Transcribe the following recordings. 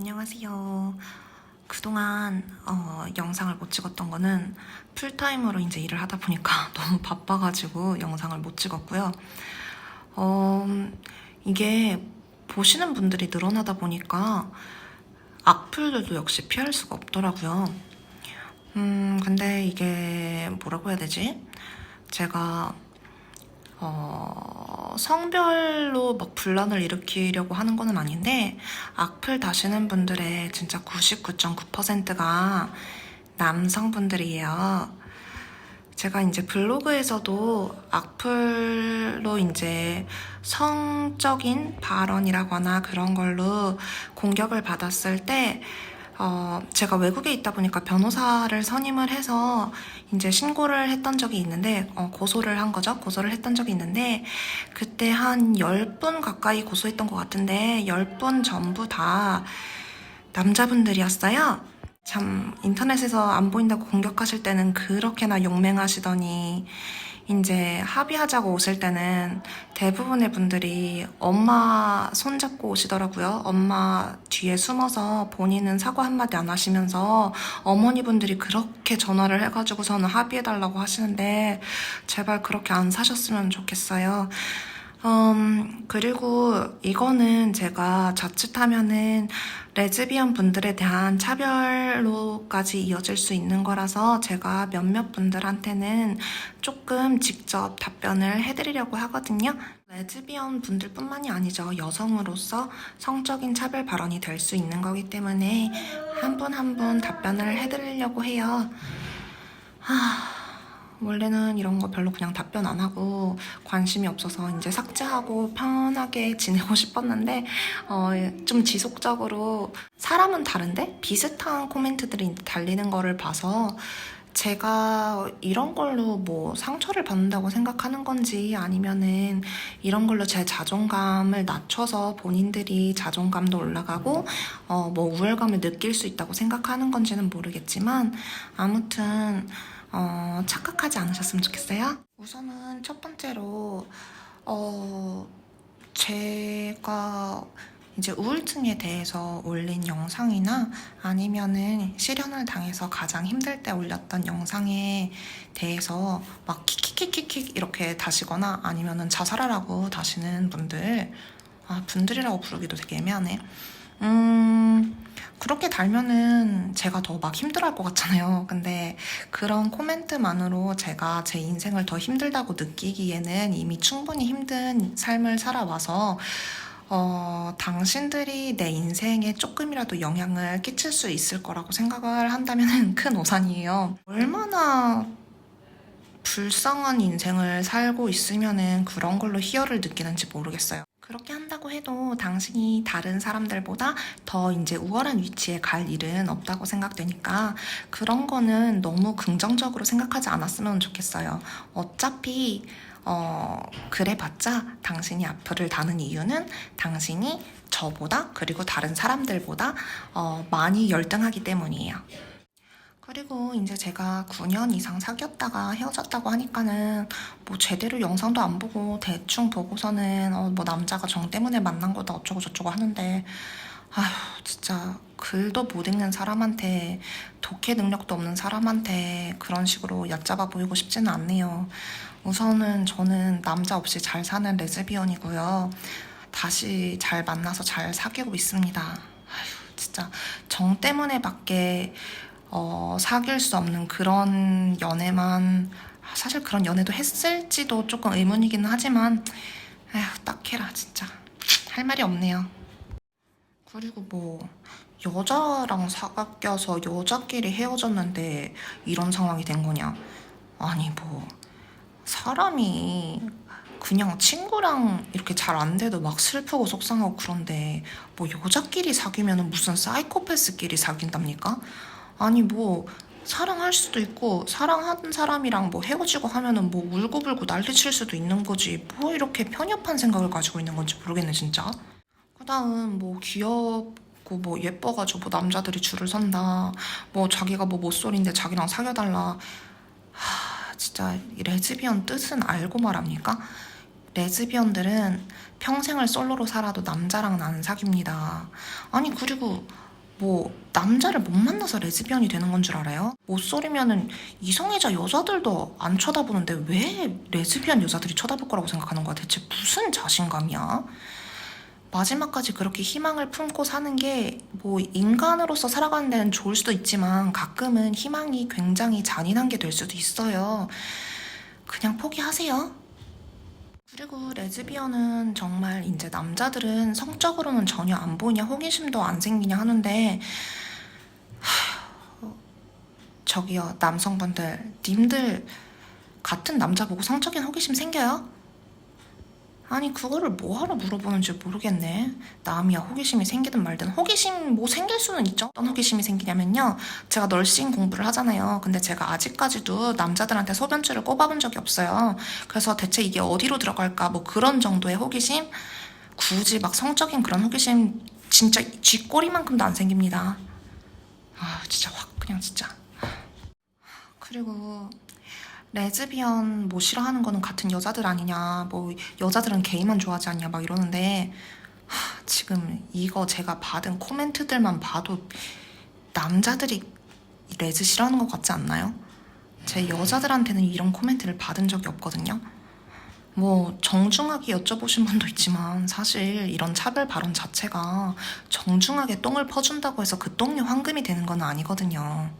안녕하세요. 그동안 어, 영상을 못 찍었던 거는 풀타임으로 이제 일을 하다 보니까 너무 바빠가지고 영상을 못 찍었고요. 어, 이게 보시는 분들이 늘어나다 보니까 악플들도 역시 피할 수가 없더라고요. 음, 근데 이게 뭐라고 해야 되지? 제가 어, 성별로 막 분란을 일으키려고 하는 거는 아닌데, 악플 다시는 분들의 진짜 99.9%가 남성분들이에요. 제가 이제 블로그에서도 악플로 이제 성적인 발언이라거나 그런 걸로 공격을 받았을 때, 어, 제가 외국에 있다 보니까 변호사를 선임을 해서 이제 신고를 했던 적이 있는데, 어, 고소를 한 거죠. 고소를 했던 적이 있는데, 그때 한 10분 가까이 고소했던 것 같은데, 10분 전부 다 남자분들이었어요. 참, 인터넷에서 안 보인다고 공격하실 때는 그렇게나 용맹하시더니, 이제 합의하자고 오실 때는 대부분의 분들이 엄마 손잡고 오시더라고요. 엄마 뒤에 숨어서 본인은 사과 한마디 안 하시면서 어머니 분들이 그렇게 전화를 해가지고서는 합의해달라고 하시는데 제발 그렇게 안 사셨으면 좋겠어요. 음, 그리고 이거는 제가 자칫하면은 레즈비언 분들에 대한 차별로까지 이어질 수 있는 거라서 제가 몇몇 분들한테는 조금 직접 답변을 해드리려고 하거든요. 레즈비언 분들뿐만이 아니죠. 여성으로서 성적인 차별 발언이 될 수 있는 거기 때문에 한 분 한 분 답변을 해드리려고 해요. 하... 원래는 이런 거 별로 그냥 답변 안 하고 관심이 없어서 이제 삭제하고 편하게 지내고 싶었는데 어, 좀 지속적으로 사람은 다른데? 비슷한 코멘트들이 달리는 거를 봐서 제가 이런 걸로 뭐 상처를 받는다고 생각하는 건지 아니면은 이런 걸로 제 자존감을 낮춰서 본인들이 자존감도 올라가고 어 뭐 우월감을 느낄 수 있다고 생각하는 건지는 모르겠지만 아무튼 어, 착각하지 않으셨으면 좋겠어요. 우선은 첫 번째로 어, 제가 이제 우울증에 대해서 올린 영상이나 아니면은 실현을 당해서 가장 힘들 때 올렸던 영상에 대해서 막 킥킥킥킥킥 이렇게 다시거나 아니면은 자살하라고 다시는 분들 아 분들이라고 부르기도 되게 애매하네. 음 그렇게 달면은 제가 더 막 힘들어할 것 같잖아요. 근데 그런 코멘트만으로 제가 제 인생을 더 힘들다고 느끼기에는 이미 충분히 힘든 삶을 살아와서 어, 당신들이 내 인생에 조금이라도 영향을 끼칠 수 있을 거라고 생각을 한다면 큰 오산이에요. 얼마나 불쌍한 인생을 살고 있으면은 그런 걸로 희열을 느끼는지 모르겠어요. 그렇게 한다고 해도 당신이 다른 사람들보다 더 이제 우월한 위치에 갈 일은 없다고 생각되니까 그런 거는 너무 긍정적으로 생각하지 않았으면 좋겠어요. 어차피 어, 그래봤자 당신이 앞을 다는 이유는 당신이 저보다 그리고 다른 사람들보다 어, 많이 열등하기 때문이에요. 그리고 이제 제가 9년 이상 사귀었다가 헤어졌다고 하니까는 뭐 제대로 영상도 안 보고 대충 보고서는 어, 뭐 남자가 정 때문에 만난 거다 어쩌고 저쩌고 하는데 아휴 진짜 글도 못 읽는 사람한테 독해 능력도 없는 사람한테 그런 식으로 얕잡아 보이고 싶지는 않네요. 우선은 저는 남자 없이 잘 사는 레즈비언이고요. 다시 잘 만나서 잘 사귀고 있습니다. 아휴 진짜 정 때문에 밖에 어, 사귈 수 없는 그런 연애만 사실 그런 연애도 했을지도 조금 의문이기는 하지만 에휴 딱해라 진짜 할 말이 없네요. 그리고 뭐 여자랑 사귀어서 여자끼리 헤어졌는데 이런 상황이 된 거냐? 아니 뭐 사람이 그냥 친구랑 이렇게 잘 안 돼도 막 슬프고 속상하고 그런데 뭐 여자끼리 사귀면 무슨 사이코패스끼리 사귄답니까? 아니 뭐 사랑할 수도 있고 사랑하는 사람이랑 뭐 헤어지고 하면은 뭐 울고불고 난리칠 수도 있는 거지. 뭐 이렇게 편협한 생각을 가지고 있는 건지 모르겠네 진짜. 그다음 뭐 귀엽고 뭐 예뻐가지고 뭐 남자들이 줄을 선다. 뭐 자기가 뭐 못소리인데 자기랑 사귀어달라. 하 진짜 이 레즈비언 뜻은 알고 말합니까? 레즈비언들은 평생을 솔로로 살아도 남자랑은 안 사깁니다. 아니 그리고 뭐 남자를 못 만나서 레즈비언이 되는 건 줄 알아요? 못소리면은 이성애자 여자들도 안 쳐다보는데 왜 레즈비언 여자들이 쳐다볼 거라고 생각하는 거야? 대체 무슨 자신감이야? 마지막까지 그렇게 희망을 품고 사는 게 뭐 인간으로서 살아가는 데는 좋을 수도 있지만 가끔은 희망이 굉장히 잔인한 게 될 수도 있어요. 그냥 포기하세요. 그리고 레즈비언은 정말 이제 남자들은 성적으로는 전혀 안 보이냐 호기심도 안 생기냐 하는데 하, 저기요 남성분들 님들 같은 남자 보고 성적인 호기심 생겨요? 아니 그거를 뭐하러 물어보는지 모르겠네. 남이야 호기심이 생기든 말든. 호기심 뭐 생길 수는 있죠. 어떤 호기심이 생기냐면요. 제가 널싱 공부를 하잖아요. 근데 제가 아직까지도 남자들한테 소변줄을 꼽아본 적이 없어요. 그래서 대체 이게 어디로 들어갈까? 뭐 그런 정도의 호기심? 굳이 막 성적인 그런 호기심 진짜 쥐꼬리만큼도 안 생깁니다. 아 진짜 확 그냥 진짜. 그리고 레즈비언 뭐 싫어하는 거는 같은 여자들 아니냐 뭐 여자들은 게이만 좋아하지 않냐 막 이러는데 하, 지금 이거 제가 받은 코멘트들만 봐도 남자들이 레즈 싫어하는 것 같지 않나요? 제 여자들한테는 이런 코멘트를 받은 적이 없거든요. 뭐 정중하게 여쭤보신 분도 있지만 사실 이런 차별 발언 자체가 정중하게 똥을 퍼준다고 해서 그 똥이 황금이 되는 건 아니거든요.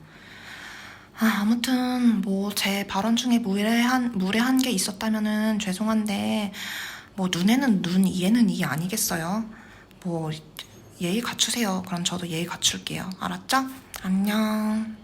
아, 아무튼 뭐 제 발언 중에 무례한 무례한 게 있었다면은 죄송한데 뭐 눈에는 눈, 이에는 이 아니겠어요. 뭐 예의 갖추세요. 그럼 저도 예의 갖출게요. 알았죠? 안녕.